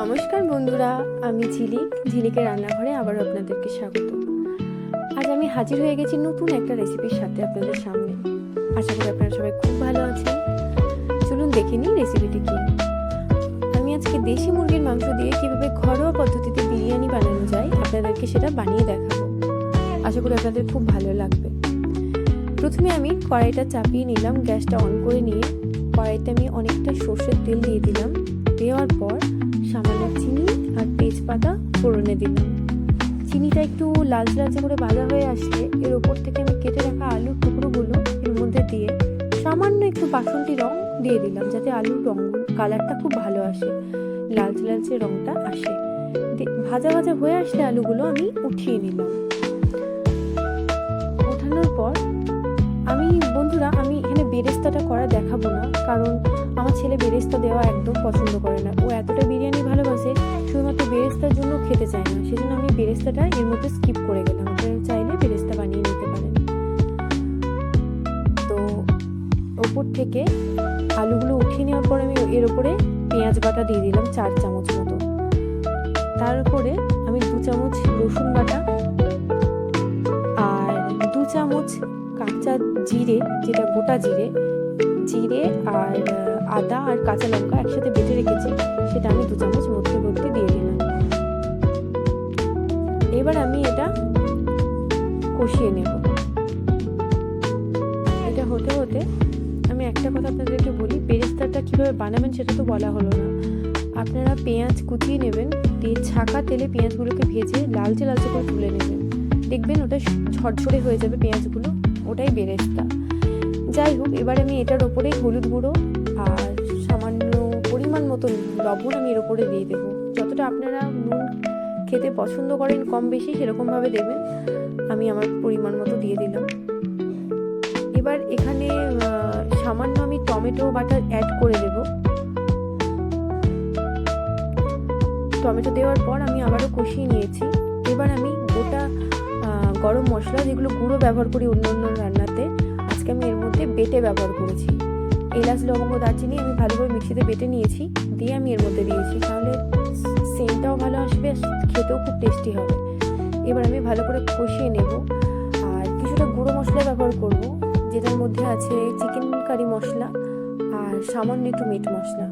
নমস্কার বন্ধুরা, আমি ঝিলিক। ঝিলিকের রান্নাঘরে আবারও আপনাদেরকে স্বাগত। আজ আমি হাজির হয়ে গেছি নতুন একটা রেসিপির সাথে আপনাদের সামনে। আশা করি আপনারা সবাই খুব ভালো আছেন। চলুন দেখে নিই রেসিপিটি কি। আমি আজকে দেশি মুরগির মাংস দিয়ে কীভাবে ঘরোয়া পদ্ধতিতে বিরিয়ানি বানানো যায়, আপনাদেরকে সেটা বানিয়ে দেখাবো। আশা করি আপনাদের খুব ভালো লাগবে। প্রথমে আমি কড়াইটা চাপিয়ে নিলাম, গ্যাসটা অন করে নিয়ে কড়াইতে আমি অনেকটা সর্ষের তেল দিয়ে দিলাম। দেওয়ার পর সামান্য চিনি আর তেজপাতা ফোড়নে দিলাম। চিনিটা একটু লালচে লালচে করে ভাজা হয়ে আসলে এর ওপর থেকে আমি কেটে রাখা আলুর টুকরোগুলো এর মধ্যে দিয়ে সামান্য একটু বাসনটি রং দিয়ে দিলাম যাতে আলুর রং, কালারটা খুব ভালো আসে, লালচে লালচে রংটা আসে। ভাজা ভাজা হয়ে আসলে আলুগুলো আমি উঠিয়ে নিলাম। ওঠানোর পর আমি, বন্ধুরা, আমি বেরেস্তাটা করা দেখাবো না, কারণ আমার ছেলে বেরেস্তা দেওয়া একদম পছন্দ করে না। ও এতটা বিরিয়ানি ভালোবাসে, শুধুমাত্র বেরেস্তার জন্য খেতে চায় না। সেজন্য আমি বেরেস্তাটা এর মধ্যে স্কিপ করে গেলাম আপনারা চাইলে বেরেস্তা বানিয়ে নিতে পারেন। তো ওপর থেকে আলুগুলো উঠিয়ে নেওয়ার পর আমি এর ওপরে পেঁয়াজ বাটা দিয়ে দিলাম চার চামচ মতো। তার উপরে আমি দু চামচ রসুন বাটা আর দু চামচ কাঁচা জিরে, যেটা গোটা জিরে জিরে আর আদা আর কাঁচা লঙ্কা একসাথে বেটে রেখেছি, সেটা আমি দু চামচ মধ্যে মধ্যে দিয়ে দিলাম। এবার আমি এটা কষিয়ে নেব। এটা হতে হতে আমি একটা কথা আপনাদেরকে বলি, বেরেস্তাটা কীভাবে বানাবেন সেটা তো বলা হলো না। আপনারা পেঁয়াজ কুচিয়ে নেবেন, দিয়ে ছাকা তেলে পেঁয়াজগুলোকে ভেজে লালচে লালচে করে তুলে নেবেন। দেখবেন ওটা ঝরঝরে হয়ে যাবে পেঁয়াজগুলো। ওটাই বেরেস্তা। যাই হোক, এবার আমি এটার ওপরেই হলুদ গুঁড়ো আর সামান্য পরিমাণ মতো লবণ আমি এর ওপরে দিয়ে দেবো। যতটা আপনারা নুন খেতে পছন্দ করেন কম বেশি সেরকমভাবে দেবেন। আমি আমার পরিমাণ মতো দিয়ে দিলাম। এবার এখানে সামান্য আমি টমেটো বাটা অ্যাড করে দেব। টমেটো দেওয়ার পর আমি আবারও কষিয়ে নিয়েছি। এবার আমি গোটা গরম মশলা যেগুলো গুঁড়ো ব্যবহার করি অন্য অন্য রান্নাতে, আজকে আমি এর মধ্যে বেটে ব্যবহার করেছি। এলাচ, লবঙ্গ, দারচিনি আমি ভালোভাবে মিক্সিতে বেটে নিয়েছি, দিয়ে আমি এর মধ্যে দিয়েছি। তাহলে সেন্টটাও ভালো আসবে খেতেও খুব টেস্টি হবে। এবার আমি ভালো করে কষিয়ে নেব। আর কিছুটা গুঁড়ো মশলা ব্যবহার করব, যেটার মধ্যে আছে চিকেন কারি মশলা আর সামান্য একটু মিট মশলা।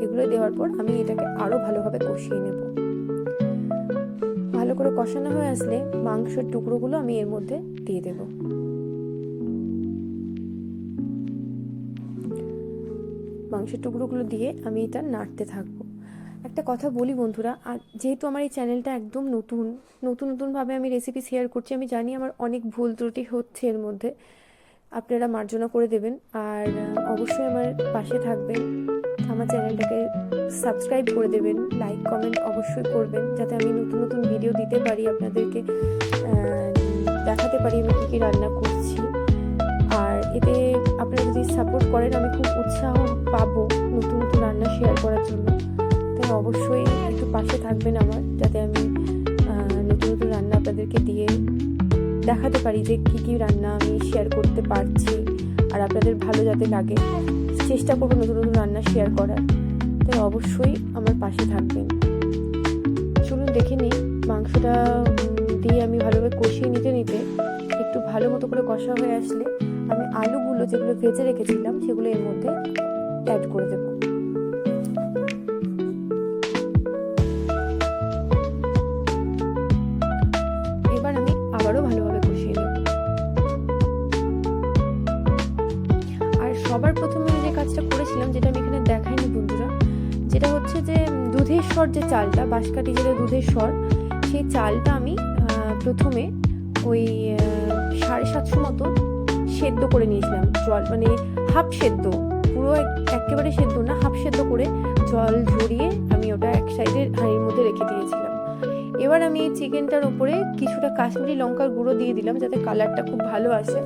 এগুলো দেওয়ার পর আমি এটাকে আরও ভালোভাবে কষিয়ে নেব। ভালো করে কষানো হয়ে আসলে মাংসের টুকরোগুলো আমি এর মধ্যে দিয়ে দেবো। মাংসের টুকরোগুলো দিয়ে আমি এটা নাড়তে থাকব। একটা কথা বলি বন্ধুরা, আর যেহেতু আমার এই চ্যানেলটা একদম নতুন নতুন, নতুনভাবে আমি রেসিপি শেয়ার করছি, আমি জানি আমার অনেক ভুল ত্রুটি হচ্ছে এর মধ্যে। আপনারা মার্জনা করে দেবেন, আর অবশ্যই আমার পাশে থাকবেন। আমার চ্যানেলটাকে সাবস্ক্রাইব করে দেবেন, লাইক, কমেন্ট অবশ্যই করবেন, যাতে আমি নতুন নতুন ভিডিও দিতে পারি, আপনাদেরকে দেখাতে পারি আমি কী কী রান্না করছি। আর এতে আপনারা যদি সাপোর্ট করেন, আমি খুব উৎসাহ পাবো নতুন নতুন রান্না শেয়ার করার জন্য। তাই অবশ্যই একটু পাশে থাকবেন আমার, যাতে আমি নতুন নতুন রান্না আপনাদেরকে দিয়ে দেখাতে পারি যে কী কী রান্না আমি শেয়ার করতে পারছি, আর আপনাদের ভালো যাতে লাগে। চেষ্টা করব নতুন নতুন রান্না শেয়ার করার। তাই অবশ্যই আমার পাশে থাকবেন। চলুন দেখে নিই, মাংসটা দিয়ে আমি ভালোভাবে কষিয়ে নিতে নিতে একটু ভালো মতো করে কষা হয়ে আসলে আমি আলুগুলো যেগুলো ভেজে রেখেছিলাম সেগুলো এর মধ্যে অ্যাড করে দেব। দুধের স্বর যে চালটা, বাঁশকাঠি যেটা দুধের স্বর, সেই চালটা আমি প্রথমে ওই সাড়ে সাতশো মতো সেদ্ধ করে নিয়েছিলাম। জল মানে হাফ সেদ্ধ, পুরো এক- একেবারে সেদ্ধ না, হাফ সেদ্ধ করে জল ঝরিয়ে আমি ওটা এক সাইডে হাঁড়ির মধ্যে রেখে দিয়েছিলাম। এবার আমি এই চিকেনটার উপরে কিছুটা কাশ্মীরি লঙ্কার গুঁড়ো দিয়ে দিলাম, যাতে কালারটা খুব ভালো আসে।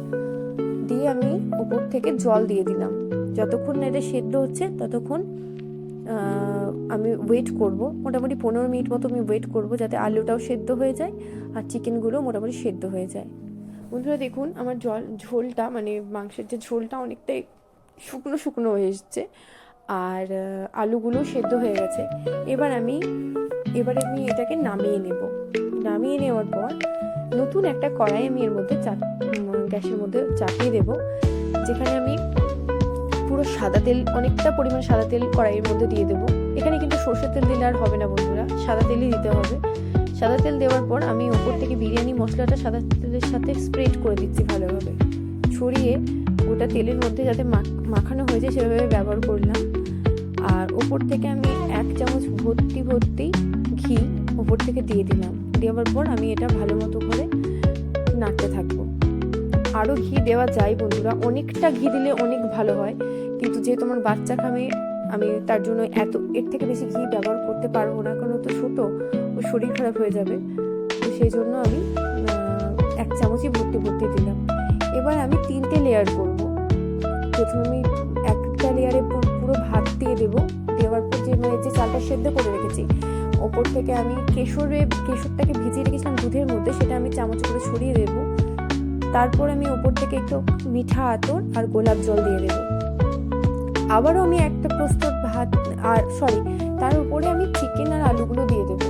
দিয়ে আমি উপর থেকে জল দিয়ে দিলাম। যতক্ষণ না এটা সেদ্ধ হচ্ছে, ততক্ষণ আমি ওয়েট করব। মোটামুটি পনেরো মিনিট মতো আমি ওয়েট করব যাতে আলুটাও সেদ্ধ হয়ে যায় আর চিকেনগুলো মোটামুটি সেদ্ধ হয়ে যায়। বন্ধুরা দেখুন, আমার জল ঝোলটা মানে মাংসের যে ঝোলটা অনেকটাই শুকনো শুকনো হয়ে এসছে আর আলুগুলো সেদ্ধ হয়ে গেছে। এবার আমি এবার আমি এটাকে নামিয়ে নেব। নামিয়ে নেওয়ার পর নতুন একটা কড়াই আমি এর মধ্যে চা গ্যাসের মধ্যে চাপিয়ে দেব, যেখানে আমি সাদা তেল, অনেকটা পরিমাণ সাদা তেল কড়াইয়ের মধ্যে দিয়ে দেবো। এখানে কিন্তু সর্ষের তেল দিলে আর হবে না বন্ধুরা, সাদা তেলই দিতে হবে। সাদা তেল দেওয়ার পর আমি ওপর থেকে বিরিয়ানি মশলাটা সাদা তেলের সাথে স্প্রেড করে দিচ্ছি ভালোভাবে। ছড়িয়ে গোটা তেলের মধ্যে যাতে মাখ- মাখানো হয়ে যায় সেভাবে ব্যবহার করলাম। আর ওপর থেকে আমি এক চামচ ভর্তি ভর্তি ঘি ওপর থেকে দিয়ে দিলাম। দেওয়ার পর আমি এটা ভালো মতো করে নাড়তে থাকব। আরও ঘি দেওয়া যায়, বন্ধুরা। অনেকটা ঘি দিলে অনেক ভালো হয়। কিন্তু যেহেতু আমার বাচ্চা খাবে, আমি তার জন্য এত, এর থেকে বেশি ঘি ব্যবহার করতে পারব না, কারণ তো ছোটো ওর শরীর খারাপ হয়ে যাবে। তো সেই জন্য আমি এক চামচই ভর্তি ভর্তি দিলাম। এবার আমি তিনটে লেয়ার করব। প্রথমে আমি একটা লেয়ারে পুরো ভাত দিয়ে দেবো। দেওয়ার পর যে মানে যে চালটা সেদ্ধ করে রেখেছি, ওপর থেকে আমি কেশরে, কেশরটাকে ভিজিয়ে রেখেছিলাম দুধের মধ্যে, সেটা আমি চামচ করে ছড়িয়ে দেবো। তারপর আমি ওপর থেকে একটু মিঠা আতর আর গোলাপ জল দিয়ে দেবো। আবারও আমি একটা প্রস্তুত ভাত, আর সরি তার উপরে আমি চিকেন আর আলুগুলো দিয়ে দেবো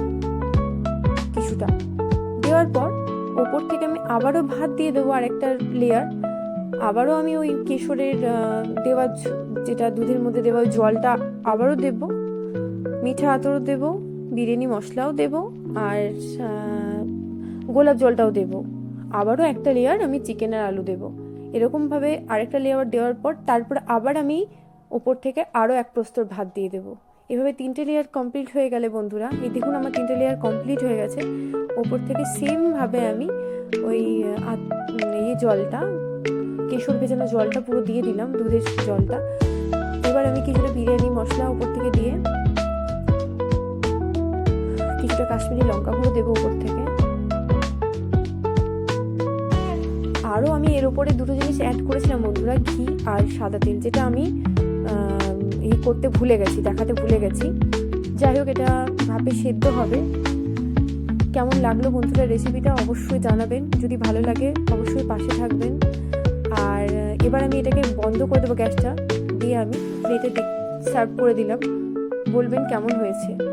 কিছুটা। দেওয়ার পর ওপর থেকে আমি আবারও ভাত দিয়ে দেবো আর একটা লেয়ার আবারও আমি ওই কেশরের দেওয়া যেটা দুধের মধ্যে দেওয়া জলটা আবারও দেব। মিঠা আতরও দেব, বিরিয়ানি মশলাও দেব, আর গোলাপ জলটাও দেব। আবারও একটা লেয়ার আমি চিকেন আর আলু দেব। এরকমভাবে আরেকটা লেয়ার দেওয়ার পর তারপর আবার আমি ওপর থেকে আরও এক প্রস্তর ভাত দিয়ে দেবো। এভাবে তিনটে লেয়ার কমপ্লিট হয়ে গেলে বন্ধুরা, এই দেখুন আমার তিনটে লেয়ার কমপ্লিট হয়ে গেছে। ওপর থেকে সেমভাবে আমি ওই এই জলটা, কেশর ভেজানো জলটা পুরো দিয়ে দিলাম, দুধের জলটা। এবার আমি কিছুটা বিরিয়ানি, মশলা ওপর থেকে দিয়ে কিছুটা কাশ্মীরি লঙ্কা গুঁড়ো দেবো ওপর থেকে। এর উপরে দুটো জিনিস অ্যাড করেছিলাম বন্ধুরা, ঘি আর সাদা তেল, যেটা আমি এই করতে ভুলে গেছি, দেখাতে ভুলে গেছি। যাই হোক, এটা ভাপে সেদ্ধ হবে। কেমন লাগল বন্ধুরা রেসিপিটা অবশ্যই জানাবেন। যদি ভালো লাগে, অবশ্যই পাশে থাকবেন। আর, এবার আমি এটাকে বন্ধ করে দেবো গ্যাসটা, দিয়ে আমি প্লেটে সার্ভ করে দিলাম। বলবেন কেমন হয়েছে।